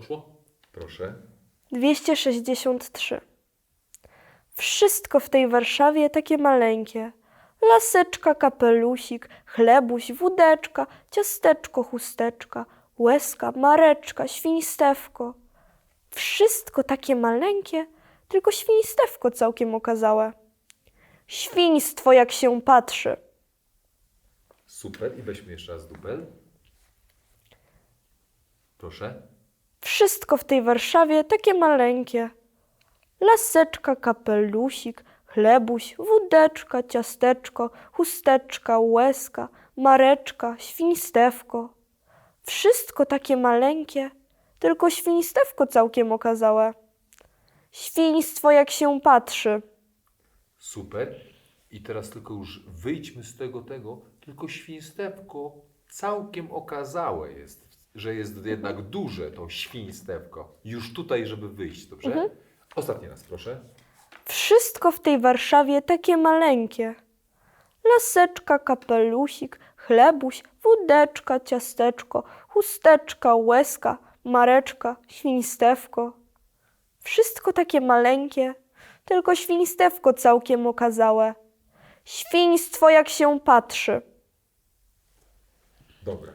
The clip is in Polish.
Poszło? Proszę. 263. Wszystko w tej Warszawie takie maleńkie. Laseczka, kapelusik, chlebuś, wódeczka, ciasteczko, chusteczka, łezka, mareczka, świństewko. Wszystko takie maleńkie, tylko świństewko całkiem okazałe. Świństwo jak się patrzy. Super. I weźmy jeszcze raz dubel. Proszę. Wszystko w tej Warszawie takie maleńkie. Laseczka, kapelusik, chlebuś, wódeczka, ciasteczko, chusteczka, łezka, mareczka, świństewko. Wszystko takie maleńkie, tylko świństewko całkiem okazałe. Świństwo jak się patrzy. Super. I teraz tylko już wyjdźmy z tego, tego, tylko świństewko całkiem okazałe jest, że jest jednak duże to świństewko. Już tutaj, żeby wyjść, dobrze? Ostatni raz, proszę. Wszystko w tej Warszawie takie maleńkie. Laseczka, kapelusik, chlebuś, wódeczka, ciasteczko, chusteczka, łezka, mareczka, świństewko. Wszystko takie maleńkie, tylko świństewko całkiem okazałe. Świństwo jak się patrzy. Dobra.